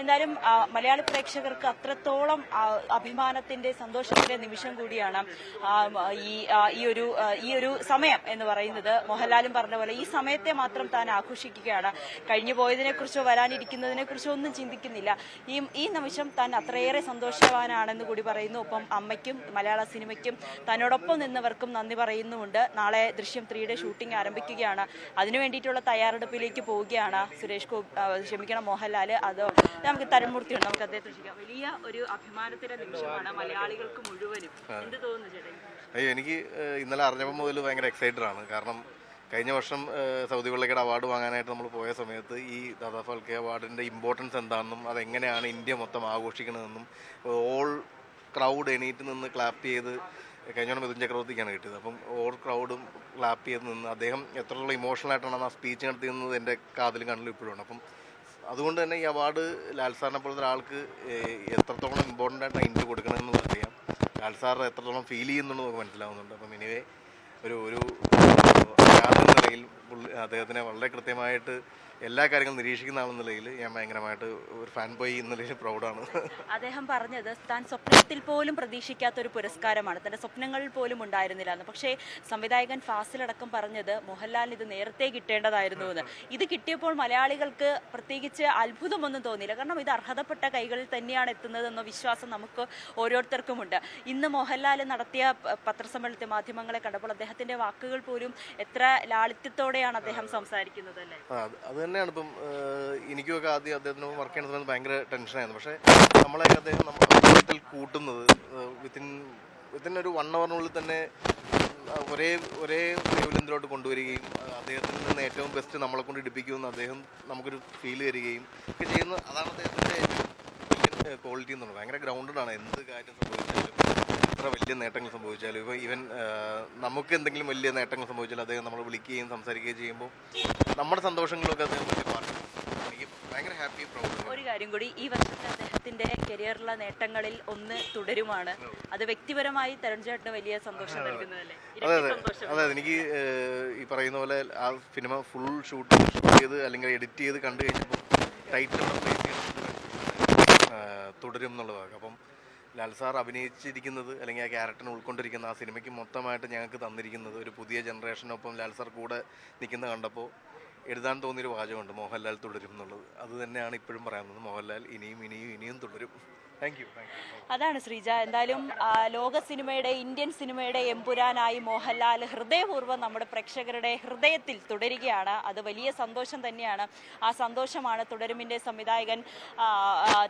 എന്തായാലും മലയാള പ്രേക്ഷകർക്ക് അത്രത്തോളം അഭിമാനത്തിന്റെ സന്തോഷത്തിന്റെ നിമിഷം കൂടിയാണ് ഈ ഒരു ഈ ഒരു സമയം എന്ന് പറയുന്നത്. മോഹൻലാലും പറഞ്ഞ പോലെ ഈ സമയത്തെ മാത്രം താൻ ആഘോഷിക്കുകയാണ്. കഴിഞ്ഞു പോയതിനെ കുറിച്ചോ വരാനിരിക്കുന്നതിനെ കുറിച്ചോ ഒന്നും ചിന്തിക്കുന്നില്ല. ഈ ഈ നിമിഷം താൻ അത്രയേറെ സന്തോഷവാനാണെന്ന് കൂടി പറയുന്നു. ഒപ്പം അമ്മയ്ക്കും മലയാള സിനിമയ്ക്കും തന്നോടൊപ്പം നിന്നവർക്കും നന്ദി പറയുന്നുമുണ്ട്. നാളെ ദൃശ്യം ത്രീയുടെ ഷൂട്ടിംഗ് ആരംഭിക്കുകയാണ്. അതിനു വേണ്ടിയിട്ടുള്ള തയ്യാറെടുപ്പിലേക്ക് പോവുകയാണ്. സുരേഷ് ഗോപി ക്ഷമിക്കണം മോഹൻലാൽ അത് നമുക്ക് തരൺമൂർത്തിയുണ്ട് നമുക്ക് അദ്ദേഹത്തെ വലിയ ഒരു അഭിമാനത്തിന്റെ നിമിഷമാണ് മലയാളികൾക്ക് മുഴുവനും. എന്ത് തോന്നുന്നു ചേട്ടൻ അയ്യോ എനിക്ക് ഇന്നലെ അറിഞ്ഞപ്പോൾ മുതൽ ഭയങ്കര എക്സൈറ്റഡ് ആണ്. കാരണം കഴിഞ്ഞ വർഷം സൗദി വെള്ളക്കേട് അവാർഡ് വാങ്ങാനായിട്ട് നമ്മൾ പോയ സമയത്ത് ഈ ദാദാ ഫാൽക്കെ അവാർഡിന്റെ ഇമ്പോർട്ടൻസ് എന്താണെന്നും അതെങ്ങനെയാണ് ഇന്ത്യ മൊത്തം ആഘോഷിക്കണതെന്നും ഓൾ ക്രൗഡ് എണീറ്റ് നിന്ന് ക്ലാപ്പ് ചെയ്ത് കഴിഞ്ഞ മിഥുൻ ചക്രവർത്തിക്കാണ് കിട്ടിയത്. അപ്പം ഓൾ ക്രൗഡും ക്ലാപ്പ് ചെയ്ത് നിന്ന് അദ്ദേഹം എത്രത്തോളം ഇമോഷണൽ ആയിട്ടാണ് ആ സ്പീച്ച് നടത്തിയെന്നത് എന്റെ കാതിലും കണ്ണിലും ഇപ്പോഴും അപ്പം അതുകൊണ്ട് തന്നെ ഈ അവാർഡ് ലാൽ സാറിനെ പോലത്തെ ഒരാൾക്ക് എത്രത്തോളം ഇമ്പോർട്ടന്റ് ആയിട്ട് അതിന്റെ കൊടുക്കണമെന്ന് അറിയാം ലാൽ എത്രത്തോളം ഫീൽ ചെയ്യുന്നുണ്ടെന്ന് നമുക്ക് മനസ്സിലാവുന്നുണ്ട്. അപ്പം എനിവേ ഒരു ഒരു ആരാധന നിലയിൽ അദ്ദേഹത്തിനെ വളരെ കൃത്യമായിട്ട് എല്ലാ കാര്യങ്ങളും നിരീക്ഷിക്കുന്ന ആളെന്ന നിലയിൽ ഞാൻ ഭയങ്കരമായിട്ട് ഒരു ഫാൻ ബോയ് എന്ന നിലയിൽ പ്രൗഡാണ് അദ്ദേഹം പറഞ്ഞത് താൻ സ്വപ്നത്തിൽ പോലും പ്രതീക്ഷിക്കാത്ത ഒരു പുരസ്കാരമാണ്. തന്റെ സ്വപ്നങ്ങളിൽ പോലും ഉണ്ടായിരുന്നില്ല എന്ന് പക്ഷേ സംവിധായകൻ ഫാസിലടക്കം പറഞ്ഞത് മോഹൻലാലിന് ഇത് നേരത്തെ കിട്ടേണ്ടതായിരുന്നു എന്ന്. ഇത് കിട്ടിയപ്പോൾ മലയാളികൾക്ക് പ്രത്യേകിച്ച് അത്ഭുതമൊന്നും തോന്നിയില്ല. കാരണം ഇത് അർഹതപ്പെട്ട കൈകളിൽ തന്നെയാണ് എത്തുന്നത് എന്ന വിശ്വാസം നമുക്ക് ഓരോരുത്തർക്കുമുണ്ട്. ഇന്ന് മോഹൻലാൽ നടത്തിയ പത്രസമ്മേളനത്തെ മാധ്യമങ്ങളെ കണ്ടപ്പോൾ അദ്ദേഹത്തിന്റെ വാക്കുകൾ പോലും എത്ര ലാളിത്യത്തോടെയാണ് അദ്ദേഹം സംസാരിക്കുന്നത് അല്ലേ? അത് തന്നെയാണ്. ഇപ്പം എനിക്കൊക്കെ ആദ്യം അദ്ദേഹത്തിന് വർക്ക് സമയത്ത് ഭയങ്കര ടെൻഷനായിരുന്നു പക്ഷേ നമ്മളെ അദ്ദേഹം നമ്മുടെ കൂട്ടുന്നത് വിത്തിൻ വിത്തിൻ ഒരു വൺ അവറിനുള്ളിൽ തന്നെ ഒരേ ഒരേ ലെവലിലോട്ട് കൊണ്ടുവരികയും അദ്ദേഹത്തിൽ നിന്ന് ഏറ്റവും ബെസ്റ്റ് നമ്മളെ കൊണ്ട് ഇടിപ്പിക്കുമെന്ന് അദ്ദേഹം നമുക്കൊരു ഫീൽ തരികയും ഒക്കെ ചെയ്യുന്ന അതാണ് അദ്ദേഹത്തിന്റെ ക്വാളിറ്റി എന്ന് പറയുന്നത്. ഭയങ്കര ഗ്രൗണ്ടഡ് ആണ്. എന്ത് കാര്യം സംഭവിച്ചാലും. എത്ര വലിയ നേട്ടങ്ങൾ സംഭവിച്ചാലും ഇപ്പോൾ ഈവൻ നമുക്ക് എന്തെങ്കിലും വലിയ നേട്ടങ്ങൾ സംഭവിച്ചാലും അദ്ദേഹം നമ്മൾ വിളിക്കുകയും സംസാരിക്കുകയും ചെയ്യുമ്പോൾ നമ്മുടെ സന്തോഷങ്ങളൊക്കെ അദ്ദേഹം എനിക്ക് ഭയങ്കര ഹാപ്പി ഒരു കാര്യം കൂടി ഈ വർഷത്തെ അദ്ദേഹത്തിന്റെ കരിയറിലെ നേട്ടങ്ങളിൽ ഒന്ന് തുടരുമാണ്. അത് വ്യക്തിപരമായി തരുൺ ചേട്ടന് വലിയ സന്തോഷം നൽകുന്നതല്ലേ? അതെ അതെ. അതെ എനിക്ക് ഈ പറയുന്ന പോലെ ആ സിനിമ ഫുൾ ഷൂട്ട് ഷൂട്ട് ചെയ്ത് അല്ലെങ്കിൽ എഡിറ്റ് ചെയ്ത് കണ്ടു കഴിഞ്ഞപ്പോൾ ടൈറ്റിൽ തുടരും. എന്നുള്ളതാണ് അപ്പം ലാൽ സാർ അഭിനയിച്ചിരിക്കുന്നത് അല്ലെങ്കിൽ ആ ക്യാരക്ടറിനെ ഉൾക്കൊണ്ടിരിക്കുന്ന ആ സിനിമയ്ക്ക് മൊത്തമായിട്ട് ഞങ്ങൾക്ക് തന്നിരിക്കുന്നത് ഒരു പുതിയ ജനറേഷനൊപ്പം ലാൽ സാർ കൂടെ നിൽക്കുന്ന കണ്ടപ്പോൾ എഴുതാൻ തോന്നിയൊരു വാചകമുണ്ട് മോഹൻലാൽ തുടരും എന്നുള്ളത്. അത് തന്നെയാണ് ഇപ്പോഴും പറയാവുന്നത് മോഹൻലാൽ ഇനിയും ഇനിയും ഇനിയും തുടരും. അതാണ് ശ്രീജ. എന്തായാലും ലോക സിനിമയുടെ ഇന്ത്യൻ സിനിമയുടെ എമ്പുരാനായി മോഹൻലാൽ ഹൃദയപൂർവം നമ്മുടെ പ്രേക്ഷകരുടെ ഹൃദയത്തിൽ തുടരുകയാണ്. അത് വലിയ സന്തോഷം തന്നെയാണ്. ആ സന്തോഷമാണ് തുടരുമിന്റെ സംവിധായകൻ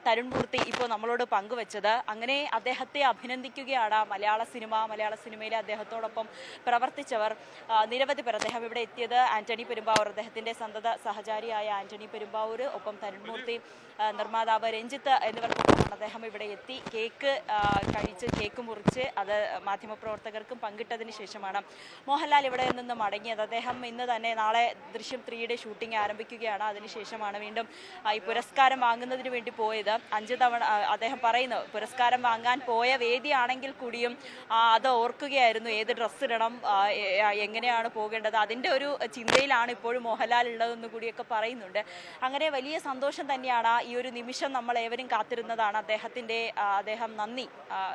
തരുൺ മൂർത്തി ഇപ്പോൾ നമ്മളോട് പങ്കുവച്ചത്. അങ്ങനെ അദ്ദേഹത്തെ അഭിനന്ദിക്കുകയാണ് മലയാള സിനിമ. മലയാള സിനിമയിലെ അദ്ദേഹത്തോടൊപ്പം പ്രവർത്തിച്ചവർ നിരവധി പേർ അദ്ദേഹം ഇവിടെ എത്തിയത്. ആന്റണി പെരുമ്പാവൂർ അദ്ദേഹത്തിന്റെ സന്തത സഹചാരിയായ ആന്റണി പെരുമ്പാവൂർ ഒപ്പം തരുൺമൂർത്തി നിർമ്മാതാവ് രഞ്ജിത്ത് എന്നിവർക്കൊപ്പമാണ് അദ്ദേഹം ഇവിടെ എത്തി. കേക്ക് കഴിച്ച് കേക്ക് മുറിച്ച് അത് മാധ്യമപ്രവർത്തകർക്കും പങ്കിട്ടതിന് ശേഷമാണ് മോഹൻലാൽ ഇവിടെ നിന്ന് മടങ്ങിയത്. അദ്ദേഹം ഇന്ന് തന്നെ നാളെ ദൃശ്യം ത്രീയുടെ ഷൂട്ടിംഗ് ആരംഭിക്കുകയാണ്. അതിനുശേഷമാണ് വീണ്ടും ഈ പുരസ്കാരം വാങ്ങുന്നതിന് വേണ്ടി പോയത്. അഞ്ച് തവണ അദ്ദേഹം പറയുന്നു പുരസ്കാരം വാങ്ങാൻ പോയ വേദിയാണെങ്കിൽ കൂടിയും അത് ഓർക്കുകയായിരുന്നു. ഏത് ഡ്രസ്സ് ഇടണം എങ്ങനെയാണ് പോകേണ്ടത്? അതിന്റെ ഒരു ചിന്തയിലാണ് ഇപ്പോഴും മോഹൻലാൽ ഉള്ളതെന്ന് കൂടിയൊക്കെ പറയുന്നുണ്ട്. അങ്ങനെ വലിയ സന്തോഷം തന്നെയാണ് ഈ ഒരു നിമിഷം നമ്മൾ ഏവരും കാത്തിരുന്നതാണ്. അദ്ദേഹത്തിന്റെ അദ്ദേഹം നന്ദി.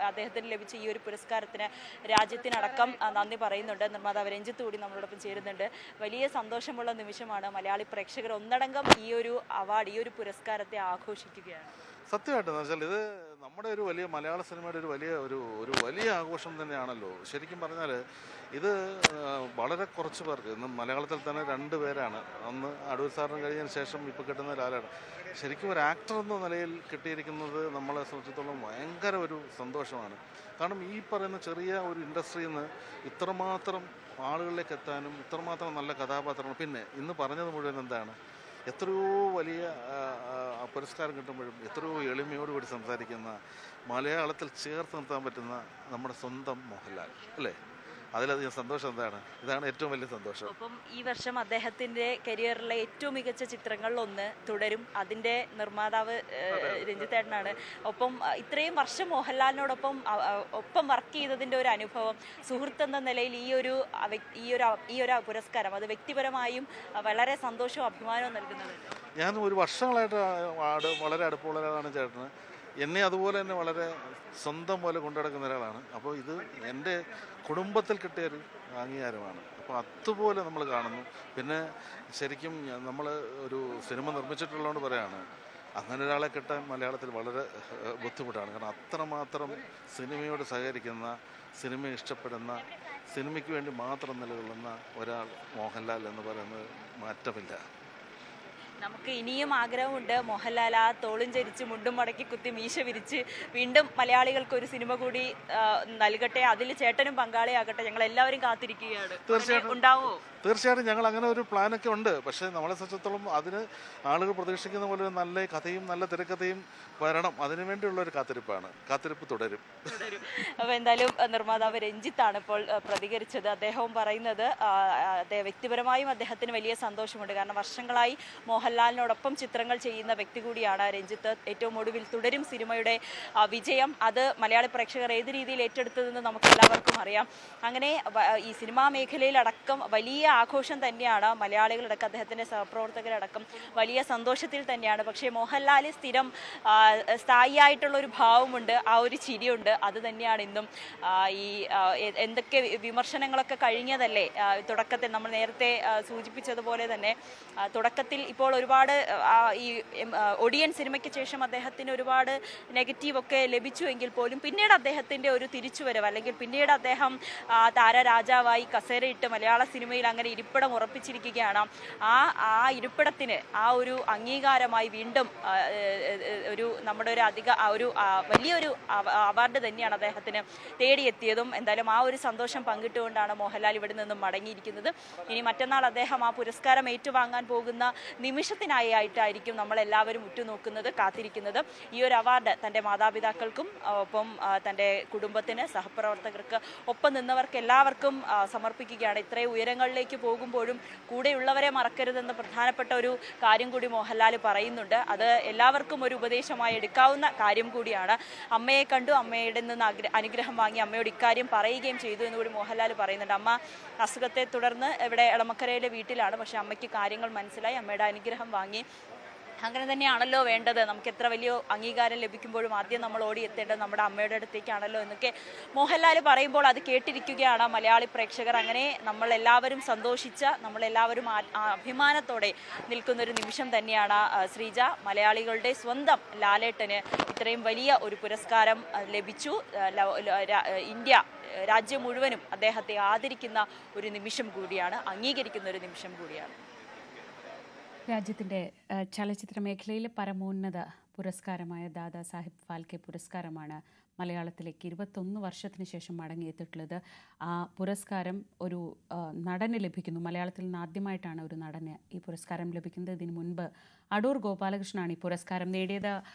അദ്ദേഹത്തിന് ലഭിച്ച ഈ ഒരു പുരസ്കാരത്തിന് രാജ്യത്തിനടക്കം നന്ദി പറയുന്നുണ്ട്. നിർമ്മാതാവ് രഞ്ജിത്ത് കൂടി നമ്മളോടൊപ്പം ചേരുന്നുണ്ട്. വലിയ സന്തോഷമുള്ള നിമിഷമാണ് മലയാളി പ്രേക്ഷകർ ഒന്നടങ്കം ഈ ഒരു അവാർഡ് ഈ ഒരു പുരസ്കാരത്തെ ആഘോഷിക്കുകയാണ്. സത്യമായിട്ടും എന്ന് വെച്ചാൽ ഇത് നമ്മുടെ ഒരു വലിയ മലയാള സിനിമയുടെ ഒരു വലിയ ഒരു ഒരു വലിയ ആഘോഷം തന്നെയാണല്ലോ. ശരിക്കും പറഞ്ഞാൽ ഇത് വളരെ കുറച്ച് പേർക്ക് ഇന്ന് മലയാളത്തിൽ തന്നെ രണ്ട് പേരാണ്. ഒന്ന് അടൂർ സാറിന് കഴിഞ്ഞതിന് ശേഷം ഇപ്പോൾ കിട്ടുന്ന ലാലാണ്. ശരിക്കും ഒരു ആക്ടർ എന്ന നിലയിൽ കിട്ടിയിരിക്കുന്നത് നമ്മളെ സംബന്ധിച്ചിടത്തോളം ഭയങ്കര ഒരു സന്തോഷമാണ്. കാരണം ഈ പറയുന്ന ചെറിയ ഒരു ഇൻഡസ്ട്രിയിൽ നിന്ന് ഇത്രമാത്രം ആളുകളിലേക്ക് എത്താനും ഇത്രമാത്രം നല്ല കഥാപാത്രങ്ങൾ. പിന്നെ ഇന്ന് പറഞ്ഞത് മുഴുവൻ എന്താണ്? എത്രയോ വലിയ പുരസ്കാരം കിട്ടുമ്പോഴും എത്രയോ എളിമയോടുകൂടി സംസാരിക്കുന്ന മലയാളത്തിൽ ചേർത്ത് നിർത്താൻ പറ്റുന്ന നമ്മുടെ സ്വന്തം മോഹൻലാൽ അല്ലേ? അതിലധികം സന്തോഷം എന്താണ്? ഇതാണ് ഏറ്റവും വലിയ സന്തോഷം. ഒപ്പം ഈ വർഷം അദ്ദേഹത്തിന്റെ കരിയറിലെ ഏറ്റവും മികച്ച ചിത്രങ്ങളിൽ ഒന്ന് തുടരും. അതിന്റെ നിർമ്മാതാവ് രഞ്ജിത്തേട്ടനാണ്. ഒപ്പം ഇത്രയും വർഷം മോഹൻലാലിനോടൊപ്പം ഒപ്പം വർക്ക് ചെയ്തതിന്റെ ഒരു അനുഭവം സുഹൃത്ത് എന്ന നിലയിൽ ഈ ഒരു ഈ ഒരു ഈ ഒരു പുരസ്കാരം അത് വ്യക്തിപരമായും വളരെ സന്തോഷവും അഭിമാനവും നൽകുന്നത് ഞാൻ ഒരു വർഷങ്ങളായിട്ട് വളരെ അടുപ്പമുള്ള ഒരാളാണ് ചേട്ടന്. എന്നെ അതുപോലെ തന്നെ വളരെ സ്വന്തം പോലെ കൊണ്ടുനടക്കുന്ന ഒരാളാണ്. അപ്പോൾ ഇത് എന്റെ കുടുംബത്തിൽ കിട്ടിയൊരു അംഗീകാരമാണ്. അപ്പോൾ അതുപോലെ നമ്മൾ കാണുന്നു. പിന്നെ ശരിക്കും നമ്മൾ ഒരു സിനിമ നിർമ്മിച്ചിട്ടുള്ളതുകൊണ്ട് പറയാണ് അങ്ങനെ ഒരാളെ കിട്ടാൻ മലയാളത്തിൽ വളരെ ബുദ്ധിമുട്ടാണ്. കാരണം അത്രമാത്രം സിനിമയോട് സഹകരിക്കുന്ന സിനിമ ഇഷ്ടപ്പെടുന്ന സിനിമയ്ക്ക് വേണ്ടി മാത്രം നിലകൊള്ളുന്ന ഒരാൾ മോഹൻലാൽ എന്ന് പറയുന്നത് മാറ്റമില്ല. നമുക്ക് ഇനിയും ആഗ്രഹമുണ്ട്. മോഹൻലാൽ ആ തോളും ചരിച്ച് മുണ്ടും മടക്കി കുത്തി മീശ വിരിച്ച് വീണ്ടും മലയാളികൾക്ക് ഒരു സിനിമ കൂടി നൽകട്ടെ. അതിൽ ചേട്ടനും പങ്കാളിയാകട്ടെ. ഞങ്ങൾ എല്ലാവരും കാത്തിരിക്കുകയാണ് തീർച്ചയായിട്ടും. ഉണ്ടാവോ? തീർച്ചയായിട്ടും ഞങ്ങൾ അങ്ങനെ ഒരു പ്ലാനൊക്കെ ഉണ്ട്. പക്ഷേ നമ്മളെ സംബന്ധിച്ചിടത്തോളം അതിന് ആളുകൾ പ്രതീക്ഷിക്കുന്ന പോലെ നല്ല കഥയും നല്ല തിരക്കഥയും വരണം. അതിനുവേണ്ടിയുള്ള ഒരു കാത്തിരിപ്പാണ്. കാത്തിരിപ്പ് തുടരും. അപ്പോൾ എന്തായാലും നിർമ്മാതാവ് രഞ്ജിത്താണ് ഇപ്പോൾ പ്രതികരിച്ചത്. അദ്ദേഹവും പറയുന്നത് വ്യക്തിപരമായും അദ്ദേഹത്തിന് വലിയ സന്തോഷമുണ്ട്. കാരണം വർഷങ്ങളായി മോഹൻലാലിനോടൊപ്പം ചിത്രങ്ങൾ ചെയ്യുന്ന വ്യക്തി കൂടിയാണ് രഞ്ജിത്ത്. ഏറ്റവും ഒടുവിൽ തുടരും സിനിമയുടെ വിജയം. അത് മലയാളി പ്രേക്ഷകർ ഏത് രീതിയിൽ ഏറ്റെടുത്തതെന്ന് നമുക്ക് എല്ലാവർക്കും അറിയാം. അങ്ങനെ ഈ സിനിമാ മേഖലയിലടക്കം വലിയ ആഘോഷം തന്നെയാണ് മലയാളികളടക്കം അദ്ദേഹത്തിന്റെ സഹപ്രവർത്തകരടക്കം വലിയ സന്തോഷത്തിൽ തന്നെയാണ്. പക്ഷേ മോഹൻലാൽ സ്ഥിരം സ്ഥായിയായിട്ടുള്ളൊരു ഭാവമുണ്ട് ആ ഒരു ചിരിയുണ്ട്. അത് തന്നെയാണ് ഇന്നും ഈ എന്തൊക്കെ വിമർശനങ്ങളൊക്കെ കഴിഞ്ഞതല്ലേ? തുടക്കത്തിൽ നമ്മൾ നേരത്തെ സൂചിപ്പിച്ചതുപോലെ തന്നെ തുടക്കത്തിൽ ഇപ്പോൾ ഒരുപാട് ഈ ഒടിയൻ സിനിമയ്ക്ക് ശേഷം അദ്ദേഹത്തിന് ഒരുപാട് നെഗറ്റീവ് ഒക്കെ ലഭിച്ചുവെങ്കിൽ പോലും പിന്നീട് അദ്ദേഹത്തിന്റെ ഒരു തിരിച്ചുവരവ് അല്ലെങ്കിൽ പിന്നീട് അദ്ദേഹം താരരാജാവായി കസേരയിട്ട് മലയാള സിനിമയിൽ അങ്ങനെ ഇരിപ്പിടം ഉറപ്പിച്ചിരിക്കുകയാണ്. ആ ആ ഇരിപ്പിടത്തിന് ആ ഒരു അംഗീകാരമായി വീണ്ടും ഒരു നമ്മുടെ ഒരു അധിക ഒരു വലിയൊരു അവാർഡ് തന്നെയാണ് അദ്ദേഹത്തിന് തേടിയെത്തിയതും. എന്തായാലും ആ ഒരു സന്തോഷം പങ്കിട്ടുകൊണ്ടാണ് മോഹൻലാൽ ഇവിടെ നിന്നും മടങ്ങിയിരിക്കുന്നത്. ഇനി മറ്റന്നാൾ അദ്ദേഹം ആ പുരസ്കാരം ഏറ്റുവാങ്ങാൻ പോകുന്ന നിമിഷത്തിനായി നമ്മൾ എല്ലാവരും ഉറ്റുനോക്കുന്നത് കാത്തിരിക്കുന്നത്. ഈ ഒരു അവാർഡ് തന്റെ മാതാപിതാക്കൾക്കും ഒപ്പം തന്റെ കുടുംബത്തിന് സഹപ്രവർത്തകർക്ക് ഒപ്പം നിന്നവർക്ക് എല്ലാവർക്കും സമർപ്പിക്കുകയാണ്. ഇത്രയും ഉയരങ്ങളിലേക്ക് പോകുമ്പോഴും കൂടെയുള്ളവരെ മറക്കരുതെന്ന പ്രധാനപ്പെട്ട ഒരു കാര്യം കൂടി മോഹൻലാൽ പറയുന്നുണ്ട്. അത് എല്ലാവർക്കും ഒരു ഉപദേശമായി എടുക്കാവുന്ന കാര്യം കൂടിയാണ്. അമ്മയെ കണ്ടു അമ്മയുടെ നിന്ന് അനുഗ്രഹം വാങ്ങി അമ്മയോട് ഇക്കാര്യം പറയുകയും ചെയ്തു എന്ന് കൂടി മോഹൻലാൽ പറയുന്നുണ്ട്. അമ്മ അസുഖത്തെ തുടർന്ന് ഇവിടെ എളമക്കരയിലെ വീട്ടിലാണ്. പക്ഷേ അമ്മയ്ക്ക് കാര്യങ്ങൾ മനസ്സിലായി. അമ്മയുടെ അനുഗ്രഹം വാങ്ങി. അങ്ങനെ തന്നെയാണല്ലോ വേണ്ടത്. നമുക്ക് എത്ര വലിയ അംഗീകാരം ലഭിക്കുമ്പോഴും ആദ്യം നമ്മൾ ഓടി എത്തേണ്ടത് നമ്മുടെ അമ്മയുടെ അടുത്തേക്കാണല്ലോ എന്നൊക്കെ മോഹൻലാൽ പറയുമ്പോൾ അത് കേട്ടിരിക്കുകയാണ് മലയാളി പ്രേക്ഷകർ. അങ്ങനെ നമ്മൾ എല്ലാവരും സന്തോഷിച്ച നമ്മളെല്ലാവരും അഭിമാനത്തോടെ നിൽക്കുന്നൊരു നിമിഷം തന്നെയാണ് ശ്രീജ. മലയാളികളുടെ സ്വന്തം ലാലേട്ടന് ഇത്രയും വലിയ ഒരു പുരസ്കാരം ലഭിച്ചു. ഇന്ത്യ രാജ്യം മുഴുവനും അദ്ദേഹത്തെ ആദരിക്കുന്ന ഒരു നിമിഷം കൂടിയാണ് അംഗീകരിക്കുന്ന ഒരു നിമിഷം കൂടിയാണ്. രാജ്യത്തിന്റെ ചലച്ചിത്ര മേഖലയിലെ പരമോന്നത പുരസ്കാരമായ ദാദാ സാഹിബ് ഫാൽക്കെ പുരസ്കാരമാണ് മലയാളത്തിലേക്ക് ഇരുപത്തൊന്ന് വർഷത്തിന് ശേഷം മടങ്ങിയെത്തിയിട്ടുള്ളത്. ആ പുരസ്കാരം ഒരു നടന് ലഭിക്കുന്നു. മലയാളത്തിൽ നിന്ന് ആദ്യമായിട്ടാണ് ഒരു നടന് ഈ പുരസ്കാരം ലഭിക്കുന്നത്. ഇതിനു മുൻപ് അടൂർ ഗോപാലകൃഷ്ണനാണ് ഈ പുരസ്കാരം നേടിയത്.